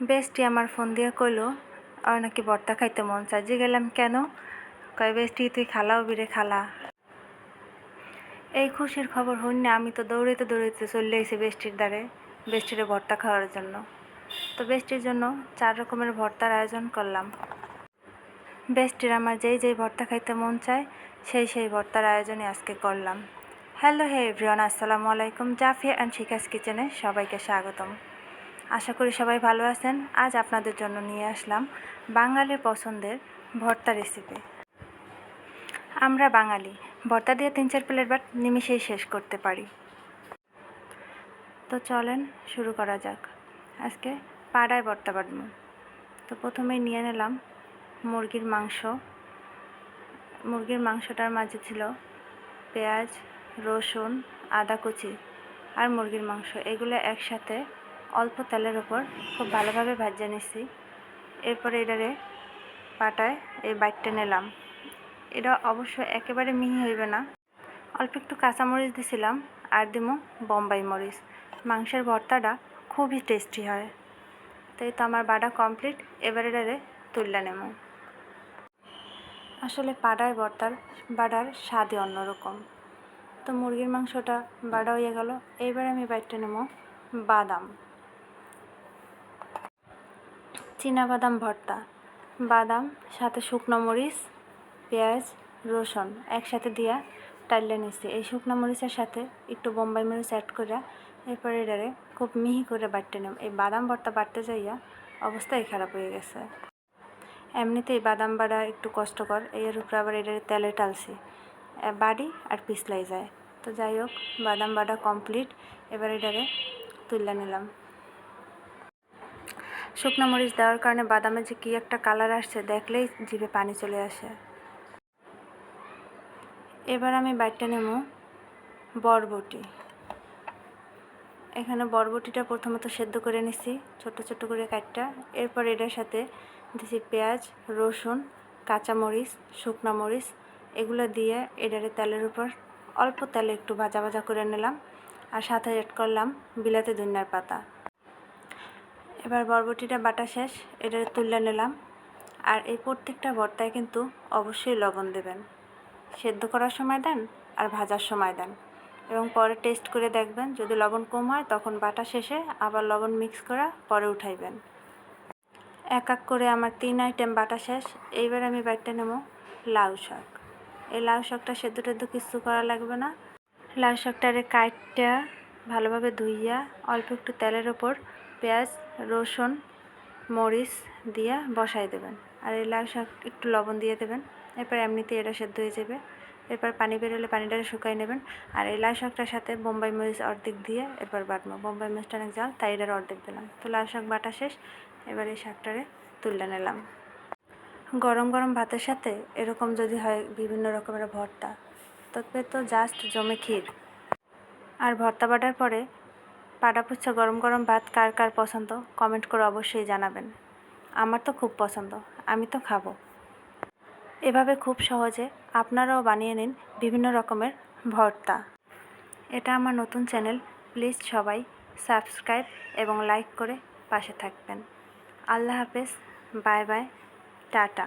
বেস্টি আমার ফোন দিয়ে কইলো, আর নাকি ভর্তা খাইতে মন চায়? যে গেলাম কেন? কয়, বেস্টি, তুই খালাও বিরে খালা। এই খুশির খবর হইন না, আমি তো দৌড়াইতে দৌড়াইতে চলে এসে বেষ্টির দ্বারে বেষ্টিরে ভর্তা খাওয়ার জন্য। তো বেষ্টির জন্য চার রকমের ভর্তার আয়োজন করলাম। বেষ্টির আমার যেই যেই ভর্তা খাইতে মন চায়, সেই সেই ভর্তার আয়োজনই আজকে করলাম। হ্যালো, হে এভরিওয়ান, আসসালামু আলাইকুম। জাফিয়া অ্যান্ড শিকাস কিচেনে সবাইকে স্বাগতম। আশা করি সবাই ভালো আছেন। আজ আপনাদের জন্য নিয়ে আসলাম বাঙালির পছন্দের ভর্তা রেসিপি আমরা বাঙালি, ভর্তা দিয়ে তিন চার প্লেট ভাত নিমিষেই শেষ করতে পারি। তো চলেন শুরু করা যাক। আজকে পাড়ায় ভর্তা বাটবো তো প্রথমেই নিয়ে নিলাম মুরগির মাংস। মুরগির মাংসটার মাঝে ছিল পেঁয়াজ, রসুন, আদা কুচি আর মুরগির মাংস। এগুলো একসাথে অল্প তেলের ওপর খুব ভালোভাবে ভাজে নিছি। এরপরে এটারে পাটায় এই বাইটটা নিলাম। এটা অবশ্য একেবারে মিহি হইবে না। অল্প একটু কাঁচামরিচ দিছিলাম আর দিমো বোম্বাই মরিচ। মাংসের ভর্তাটা খুবই টেস্টি হয়। তো এই তো আমার বাটা কমপ্লিট এবার এটারে তুললে নেব। আসলে পাড়ায় ভর্তার বাড়ার স্বাদই অন্যরকম। তো মুরগির মাংসটা বাড়া হয়ে গেল। এইবার আমি বাইটটা নেব বাদাম। বাদাম ভর্তা, বাদাম, সাথে শুকনো মরিচ, পেঁয়াজ, রসুন একসাথে দিয়া টাইলে নিছি। এই শুকনো মরিচের সাথে একটু বোম্বাই মরিচ অ্যাড করে এরপরে এটারে খুব মিহি করে বাটতে নেব। এই বাদাম ভর্তা বাটতে যাইয়া অবস্থাই খারাপ হয়ে গেছে। এমনিতেই বাদাম বাড়া একটু কষ্টকর, এর উপরে আবার এটারে তেলে টালছি। বাড়ি আর পিছলাই যায়। তো যাই হোক, বাদাম বাটা কমপ্লিট এবার এটারে তুলে নিলাম। শুকনো মরিচ দেওয়ার কারণে বাদামে যে কী একটা কালার আসছে, দেখলেই জিভে পানি চলে আসে। এবার আমি বাইটটা নেব বরবটি। এখানে বরবটিটা প্রথমত সেদ্ধ করে নিছি ছোট ছোট করে কাটটা। এরপর এটার সাথে দিছি পেঁয়াজ, রসুন, কাঁচামরিচ, শুকনো মরিচ, এগুলো দিয়ে এটারে তেলের উপর অল্প তেলে একটু ভাজা ভাজা করে নিলাম। আর সাথে অ্যাড করলাম বিলাতে ধনিয়ার পাতা। এবার বরবটিটা বাটা শেষ, এটা তুলে নিলাম। আর এই প্রত্যেকটা ভর্তায় কিন্তু অবশ্যই লবণ দেবেন। সেদ্ধ করার সময় দেন আর ভাজার সময় দেন। এবং পরে টেস্ট করে দেখবেন, যদি লবণ কম হয় তখন বাটা শেষে আবার লবণ মিক্স করা পরে উঠাইবেন। এক এক করে আমার তিন আইটেম বাটা শেষ। এইবার আমি বাইটটা নেব লাউ শাক। এই লাউ শাকটা সেদ্ধ টেদ্ধ কিছু করা লাগবে না। লাউ শাকটারে কাইটটা ভালোভাবে ধুইয়া অল্প একটু তেলের ওপর পেঁয়াজ, রসুন, মরিচ দিয়ে বসাই দেবেন। আর এই লাউ শাক একটু লবণ দিয়ে দেবেন। এরপর এমনিতে এটা সেদ্ধ হয়ে যাবে। এরপর পানি বেরোলে পানিটা শুকাই নেবেন। আর এই লাউ শাকটার সাথে বোম্বাই মরিচ অর্ধেক দিয়ে এরপর বাটবো। বোম্বাই মরিচটা অনেক জাল তাই এটার অর্ধেক দিলাম। তো লাউ শাক বাটা শেষ। এবার এই শাকটারে তুলে নিলাম। গরম গরম ভাতের সাথে এরকম যদি হয় বিভিন্ন রকমের ভর্তা। তবে তো জাস্ট জমে ক্ষীর। আর ভর্তা বাটার পরে পাটা পুচ্ছা গরম গরম ভাত কার কার পছন্দ? কমেন্ট করে অবশ্যই জানাবেন। আমার তো খুব পছন্দ, আমি তো খাব। এভাবে খুব সহজে আপনারাও বানিয়ে নিন বিভিন্ন রকমের ভর্তা। এটা আমার নতুন চ্যানেল, প্লিজ সবাই সাবস্ক্রাইব এবং লাইক করে পাশে থাকবেন। আল্লাহ হাফেজ, বাই বাই, টাটা।